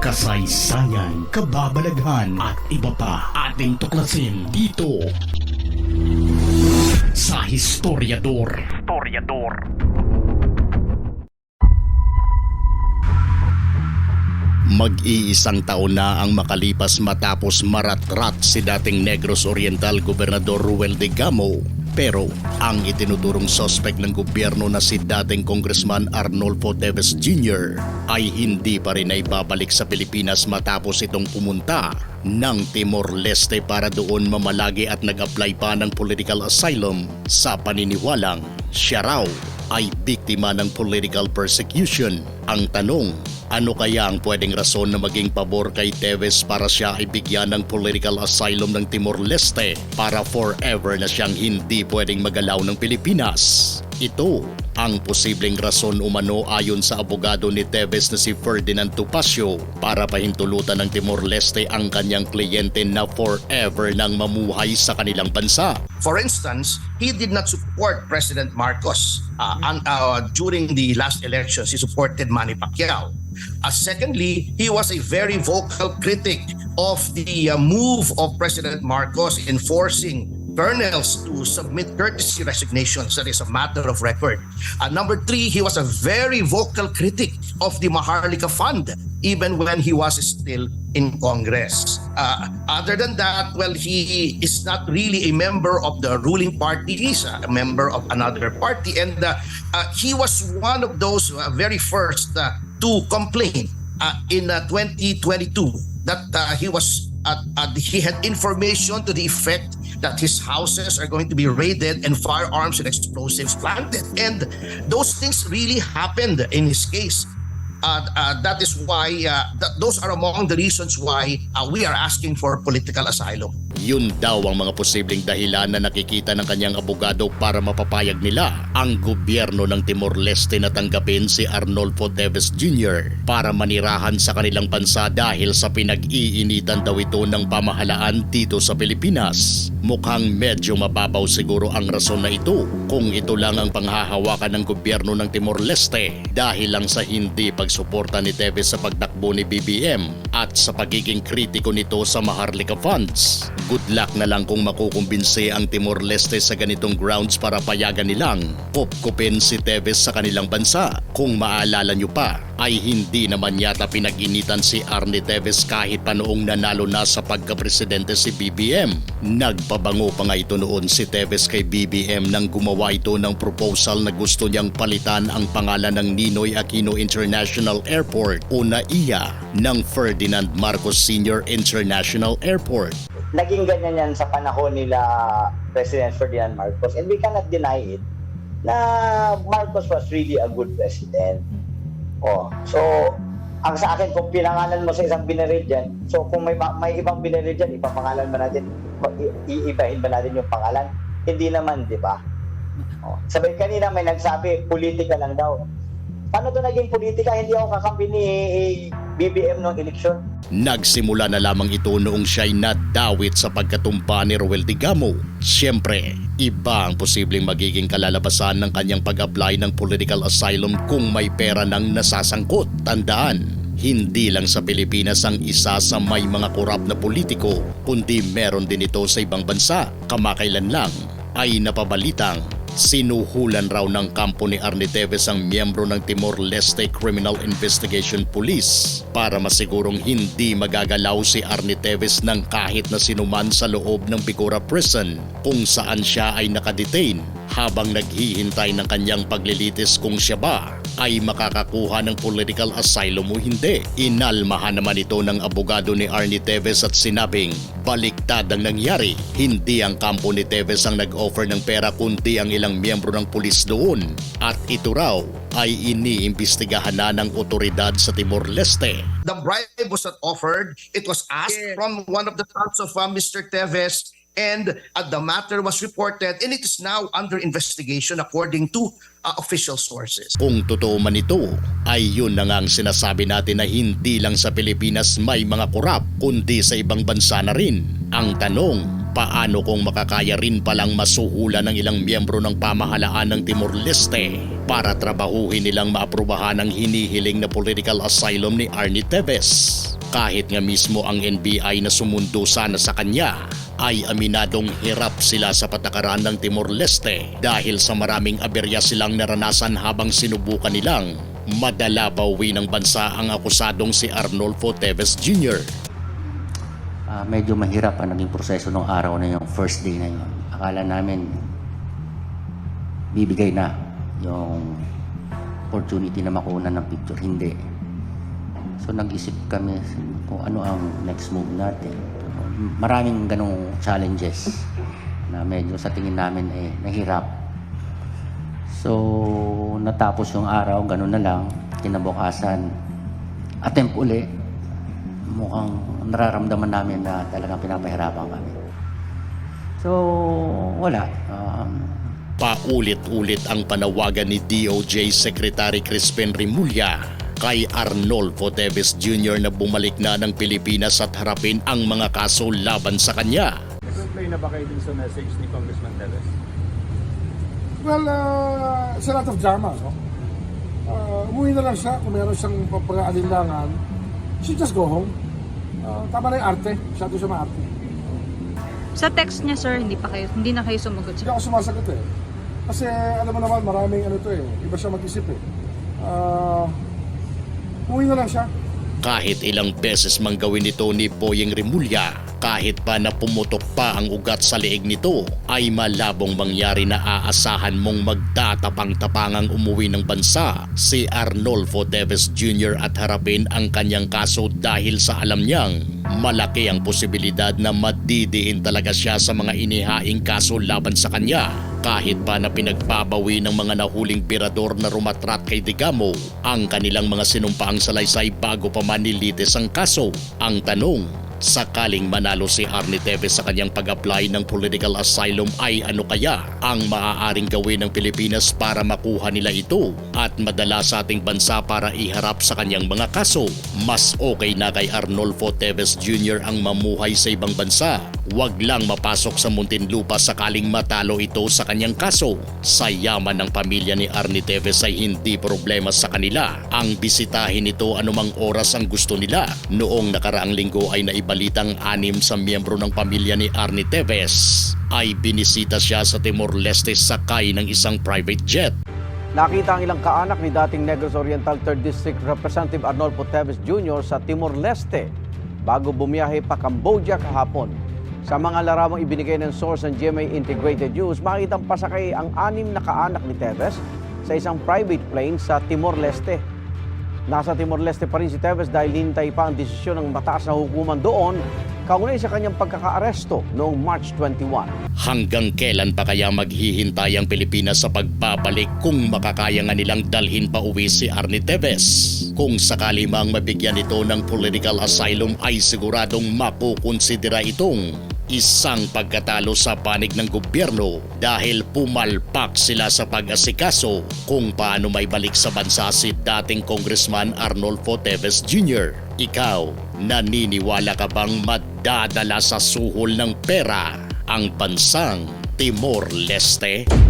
kasaysayan, kababalaghan at iba pa ating tuklasin dito sa Historiador. Historiador. Mag-iisang taon na ang makalipas matapos maratrat si dating Negros Oriental Gobernador Ruel de Gamo. Pero ang itinuturong sospek ng gobyerno na si dating Congressman Arnolfo Teves Jr. ay hindi pa rin ay babalik sa Pilipinas matapos itong pumunta ng Timor-Leste para doon mamalagi at nag-apply pa ng political asylum sa paniniwalang siya raw ay biktima ng political persecution. Ang tanong, ano kaya ang pwedeng rason na maging pabor kay Teves para siya ay bigyan ng political asylum ng Timor-Leste para forever na siyang hindi pwedeng magalaw ng Pilipinas? Ito ang posibleng rason umano ayon sa abogado ni Teves na si Ferdinand Tupacio para pahintulutan ng Timor-Leste ang kanyang kliyente na forever nang mamuhay sa kanilang bansa. For instance, he did not support President Marcos uh, uh, during the last elections. He supported Manny Pacquiao. Uh, secondly, he was a very vocal critic of the uh, move of President Marcos in forcing colonels to submit courtesy resignations. That is a matter of record. Uh, number three, he was a very vocal critic of the Maharlika Fund, even when he was still in Congress. Uh, other than that, well, he is not really a member of the ruling party. He's a member of another party. And uh, uh, he was one of those uh, very first uh, to complain uh, in uh, 2022 that uh, he was uh, uh, he had information to the effect that his houses are going to be raided and firearms and explosives planted. And those things really happened in his case. Uh, uh, that is why, uh, th- those are among the reasons why uh, we are asking for political asylum. Yun daw ang mga posibleng dahilan na nakikita ng kanyang abogado para mapapayag nila ang gobyerno ng Timor-Leste na tanggapin si Arnolfo Teves Jr. para manirahan sa kanilang bansa dahil sa pinag-iinitan daw ito ng pamahalaan dito sa Pilipinas. Mukhang medyo mababaw siguro ang rason na ito kung ito lang ang panghahawakan ng gobyerno ng Timor-Leste dahil lang sa hindi pagsuporta ni Teves sa pagtakbo ni BBM at sa pagiging kritiko nito sa Maharlika Funds. Good luck na lang kung makukumbinsi ang Timor-Leste sa ganitong grounds para payagan nilang kupkupin si Teves sa kanilang bansa. Kung maalala nyo pa, ay hindi naman yata pinag-initan si Arne Teves kahit pa noong nanalo na sa pagkapresidente si BBM. Nagpabango pa nga ito noon si Teves kay BBM nang gumawa ito ng proposal na gusto niyang palitan ang pangalan ng Ninoy Aquino International Airport o NAIA ng Ferdinand Marcos Sr. International Airport. naging ganyan yan sa panahon nila President Ferdinand Marcos and we cannot deny it na Marcos was really a good president. Oh, so ang sa akin kung pinangalan mo sa isang binaril dyan, so kung may may ibang binaril dyan, ipapangalan ba natin, iibahin ba natin yung pangalan? Hindi naman, di ba? Oh, sabi kanina may nagsabi, politika lang daw. Paano to naging politika? Hindi ako kakampi ni eh, BBM noong eleksyon. Nagsimula na lamang ito noong siya'y nadawit sa pagkatumpa ni Roel de Gamo. Siyempre, iba ang posibleng magiging kalalabasan ng kanyang pag-apply ng political asylum kung may pera ng nasasangkot. Tandaan, hindi lang sa Pilipinas ang isa sa may mga korap na politiko, kundi meron din ito sa ibang bansa. Kamakailan lang ay napabalitang Sinuhulan raw ng kampo ni Arne Teves ang miyembro ng Timor-Leste Criminal Investigation Police para masigurong hindi magagalaw si Arne Teves ng kahit na sinuman sa loob ng Picora Prison kung saan siya ay nakadetain habang naghihintay ng kanyang paglilitis kung siya ba ay makakakuha ng political asylum o hindi. Inalmahan naman ito ng abogado ni Arnie Teves at sinabing baliktad ang nangyari. Hindi ang kampo ni Teves ang nag-offer ng pera kundi ang ilang miyembro ng pulis doon. At ito raw ay iniimbestigahan na ng otoridad sa Timor-Leste. The bribe was not offered. It was asked from one of the sons of uh, Mr. Teves and uh, the matter was reported and it is now under investigation according to uh, official sources. Kung totoo man ito, ay yun na nga ang sinasabi natin na hindi lang sa Pilipinas may mga korap, kundi sa ibang bansa na rin. Ang tanong, paano kung makakaya rin palang masuhulan ng ilang miyembro ng pamahalaan ng Timor-Leste para trabahuhin nilang maaprubahan ang hinihiling na political asylum ni Arnie Teves? Kahit nga mismo ang NBI na sumundo sana sa kanya ay aminadong hirap sila sa patakaran ng Timor-Leste dahil sa maraming aberya silang naranasan habang sinubukan nilang madala bawi ng bansa ang akusadong si Arnolfo Teves Jr. Ah, medyo mahirap ang naging proseso ng araw na yung first day na yun. Akala namin bibigay na yung opportunity na makuha ng picture. Hindi. So nag-isip kami kung ano ang next move natin. Maraming ganong challenges na medyo sa tingin namin eh nahirap. So natapos yung araw, ganun na lang. Kinabukasan, attempt uli. Mukhang nararamdaman namin na talagang pinapahirapan kami. So, wala. Um, Paulit-ulit ang panawagan ni DOJ Secretary Crispin Rimulya kay Arnolfo Teves Jr. na bumalik na ng Pilipinas at harapin ang mga kaso laban sa kanya. Nag-reply na ba kayo dun sa message ni Congressman Teves? Well, uh, it's a lot of drama, no? Uh, umuwi na lang siya kung meron siyang pagkaalinlangan. She just go home. Uh, tama na yung arte. Masyado siya maarte. Sa text niya, sir, hindi pa kayo, hindi na kayo sumagot, Hindi sir. ako sumasagot eh. Kasi alam mo naman, maraming ano to eh. Iba siya mag-isip eh. Uh, umuwi na lang siya. Kahit ilang beses mang gawin ito ni Boyeng Rimulya, kahit pa na pumutok pa ang ugat sa leeg nito, ay malabong mangyari na aasahan mong magtatapang-tapangang umuwi ng bansa si Arnolfo Teves Jr. at harapin ang kanyang kaso dahil sa alam niyang malaki ang posibilidad na madidiin talaga siya sa mga inihaing kaso laban sa kanya kahit pa na pinagbabawi ng mga nahuling birador na rumatrat kay Digamo ang kanilang mga sinumpaang salaysay bago pa man nilitis ang kaso. Ang tanong, sakaling manalo si Arnie Teves sa kanyang pag-apply ng political asylum ay ano kaya ang maaaring gawin ng Pilipinas para makuha nila ito at madala sa ating bansa para iharap sa kanyang mga kaso. Mas okay na kay Arnolfo Teves Jr. ang mamuhay sa ibang bansa. Huwag lang mapasok sa Muntinlupa sakaling matalo ito sa kanyang kaso. Sa yaman ng pamilya ni Arnie Teves ay hindi problema sa kanila. Ang bisitahin ito anumang oras ang gusto nila. Noong nakaraang linggo ay naibalitang anim sa miyembro ng pamilya ni Arnie Teves ay binisita siya sa Timor-Leste sakay ng isang private jet. Nakita ang ilang kaanak ni dating Negros Oriental 3rd District Representative Arnolfo Teves Jr. sa Timor-Leste bago bumiyahe pa Cambodia kahapon. Sa mga larawang ibinigay ng source ng GMA Integrated News, makitang pasakay ang anim na kaanak ni Teves sa isang private plane sa Timor-Leste. Nasa Timor-Leste pa rin si Teves dahil hintay pa ang desisyon ng mataas na hukuman doon kaugnay sa kanyang pagkakaaresto noong March 21. Hanggang kailan pa kaya maghihintay ang Pilipinas sa pagbabalik kung makakaya nga nilang dalhin pa uwi si Arnie Teves? Kung sakali mang mabigyan ito ng political asylum ay siguradong makukonsidera itong isang pagkatalo sa panig ng gobyerno dahil pumalpak sila sa pag-asikaso kung paano may balik sa bansa si dating Congressman Arnolfo Teves Jr. Ikaw, naniniwala ka bang madadala sa suhol ng pera ang bansang Timor-Leste?